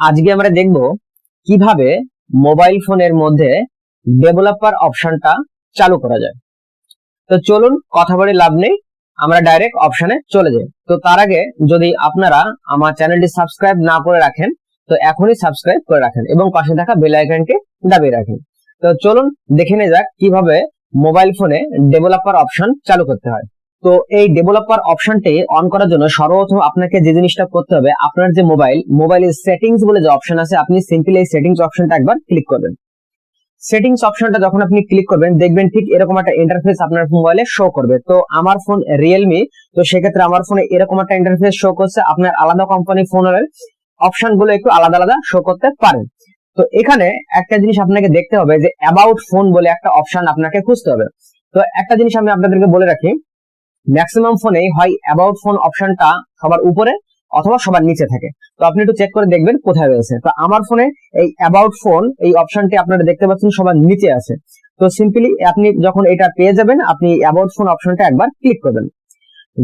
আজকে আমরা দেখব কীভাবে মোবাইল ফোনের মধ্যে ডেভেলপার অপশনটা চালু করা যায়। তো চলুন কথা বলে লাভ নেই, আমরা ডাইরেক্ট অপশনে চলে যাই। তো তার আগে যদি আপনারা আমার চ্যানেলটি সাবস্ক্রাইব না করে রাখেন, তো এখনই সাবস্ক্রাইব করে রাখেন এবং পাশে থাকা বেল আইকনকে দাবিয়ে রাখেন। তো চলুন দেখে নেওয়া যাক কীভাবে মোবাইল ফোনে ডেভেলপার অপশন চালু করতে হয়। তো এই ডেভেলপার অপশনটি অন করার জন্য সর্বপ্রথম আপনাকে যে জিনিসটা করতে হবে, আপনার যে মোবাইল মোবাইলের সেটিংস বলে যে অপশন আছে, আপনি সিম্পলি এই সেটিংস অপশনটা একবার ক্লিক করবেন। সেটিংস অপশনটা যখন আপনি ক্লিক করবেন, দেখবেন ঠিক এরকম একটা ইন্টারফেস আপনার মোবাইলে শো করবে। তো আমার ফোন রিয়েলমি তো সেক্ষেত্রে আমার ফোনে এরকম একটা ইন্টারফেস শো করছে, আপনার আলাদা কোম্পানি ফোনের অপশনগুলো একটু আলাদা আলাদা শো করতে পারেন তো এখানে একটা জিনিস আপনাকে দেখতে হবে যে অ্যাবাউট ফোন বলে একটা অপশন আপনাকে খুঁজতে হবে। তো একটা জিনিস আমি আপনাদেরকে বলে রাখি ম্যাক্সিমাম ফোনে হয় অ্যাবাউট ফোন অপশনটা সবার উপরে অথবা সবার নিচে থাকে। তো আপনি একটু চেক করে দেখবেন কোথায় রয়েছে। তো আমার ফোনে এই অ্যাবাউট ফোন এই অপশনটি আপনারা দেখতে পাচ্ছেন সবার নিচে আছে। তো সিম্পলি আপনি যখন এটা পেয়ে যাবেন, আপনি অ্যাবাউট ফোন অপশনটা একবার ক্লিক করবেন।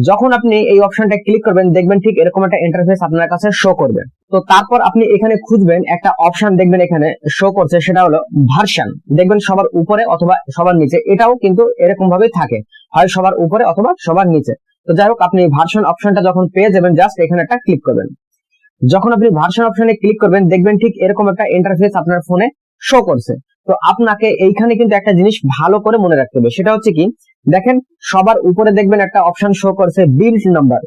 যখন আপনি এই অপশনটা ক্লিক করবেন, দেখবেন ঠিক এরকম একটা ইন্টারফেস আপনার কাছে শো করবে। তো তারপর আপনি এখানে খুঁজবেন, একটা অপশন দেখবেন এখানে শো করছে, সেটা হলো ভার্সন দেখবেন সবার উপরে অথবা সবার নিচে, এটাও কিন্তু এরকম ভাবে থাকে। হয় সবার উপরে অথবা সবার নিচে। তো যাই হোক, আপনি ভার্সন অপশনটা যখন পেয়ে যাবেন জাস্ট এখানে একটা ক্লিক করবেন। যখন আপনি ভার্সন অপশনে ক্লিক করবেন, দেখবেন ঠিক এরকম একটা ইন্টারফেস আপনার ফোনে শো করছে। তো আপনাকে এইখানে কিন্তু একটা জিনিস ভালো করে মনে রাখতে হবে। সেটা হচ্ছে কি, দেখেন, সবার উপরে দেখবেন একটা অপশন শো করছে বিল্ড নাম্বার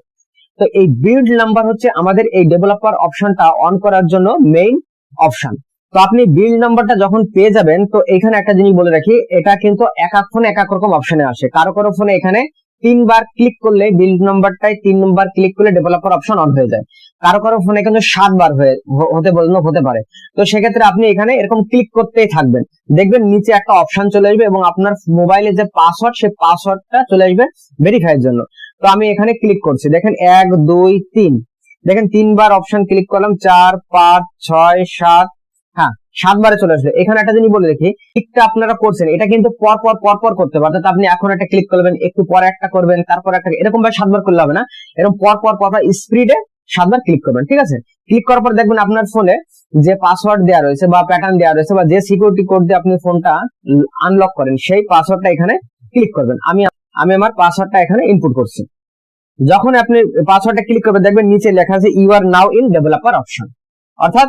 তো এই বিল্ড নাম্বার হচ্ছে আমাদের এই ডেভেলপার অপশনটা অন করার জন্য মেইন অপশন তো আপনি বিল্ড নাম্বারটা যখন পেয়ে যাবেন, তো এখানে একটা জিনিস বলে রাখি, এটা কিন্তু এক এক ফোনে এক এক রকম অপশনে আসে। কারও কারও ফোনে এখানে তিনবার ক্লিক করলে বিল্ড নাম্বারটাই তিন নম্বর ক্লিক করলে ডেভেলপার অপশন অন হয়ে যায়। কারও কারও ফোনে কিন্তু সাতবার হয়ে হতে বলল হতে পারে। তো সেক্ষেত্রে আপনি এখানে এরকম ক্লিক করতেই থাকবেন। দেখবেন নিচে একটা অপশন চলে আসবে এবং আপনার মোবাইলে যে পাসওয়ার্ড সেই পাসওয়ার্ডটা চলে আসবে ভেরিফাইয়ের জন্য। তো আমি এখানে ক্লিক করছি। দেখেন এক, দুই, তিন। দেখেন তিনবার অপশন ক্লিক করলাম, চার, পাঁচ, ছয়, সাত হ্যাঁ সাতবারে চলে আসবে। এখানে একটা জিনিস বলে দেখি ক্লিকটা আপনারা করছেন, এটা কিন্তু পর পর পর পর করতে পারবেন আপনি এখন একটা ক্লিক করবেন, একটু পরে একটা করবেন, তারপর একটা এরকম ভাবে সাতবার করলে হবে না। এরকম পর পর পর স্পিডে সাতবার ক্লিক করবেন, ঠিক আছে? ক্লিক করার পর দেখবেন আপনার ফোনে যে পাসওয়ার্ড দেওয়া রয়েছে বা প্যাটার্ন দেওয়া রয়েছে বা যে সিকিউরিটি কোড দিয়ে আপনি ফোনটা আনলক করেন, সেই পাসওয়ার্ডটা এখানে ক্লিক করবেন। আমি আমি আমার পাসওয়ার্ডটা এখানে ইনপুট করছি। যখন আপনি পাসওয়ার্ডটা ক্লিক করবেন, দেখবেন নিচে লেখা আছে you are now in developer option অর্থাৎ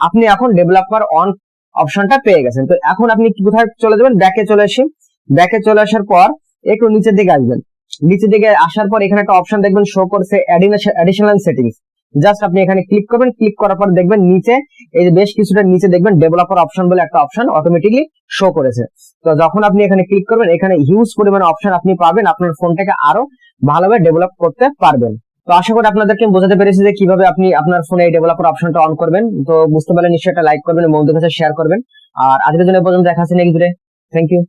আপনি এখন ডেভেলপার অন অপশনটা পেয়ে গেছেন। তো এখন আপনি কোথায় চলে যাবেন? ব্যাকে চলে আসি। ব্যাকে চলে আসার পর একটু নিচের দিকে আসবেন। নিচের দিকে আসার পর এখানে একটা অপশন দেখবেন শো করছে অ্যাডিশনাল সেটিংস জাস্ট আপনি এখানে ক্লিক করবেন। ক্লিক করার পর দেখবেন নিচে, এই যে বেশ কিছুটা নিচে দেখবেন ডেভেলপার অপশন বলে একটা অপশন অটোমেটিকলি শো করেছে। তো যখন আপনি এখানে ক্লিক করবেন, এখানে হিউজ পরিমাণে অপশন আপনি পাবেন। আপনার ফোনটাকে আরও ভালোভাবে ডেভেলপ করতে পারবেন। তো আশা করি আপনাদেরকে বোঝাতে পেরেছি যে কীভাবে আপনি আপনার ফোনে এই ডেভেলপার অপশনটা অন করবেন। তো বুঝতে পারলে নিশ্চয়ই একটা লাইক করবেন এবং বন্ধুদের কাছে শেয়ার করবেন। আর আজকের জন্য পর্যন্ত দেখা আছে নেক্সট থ্যাংক ইউ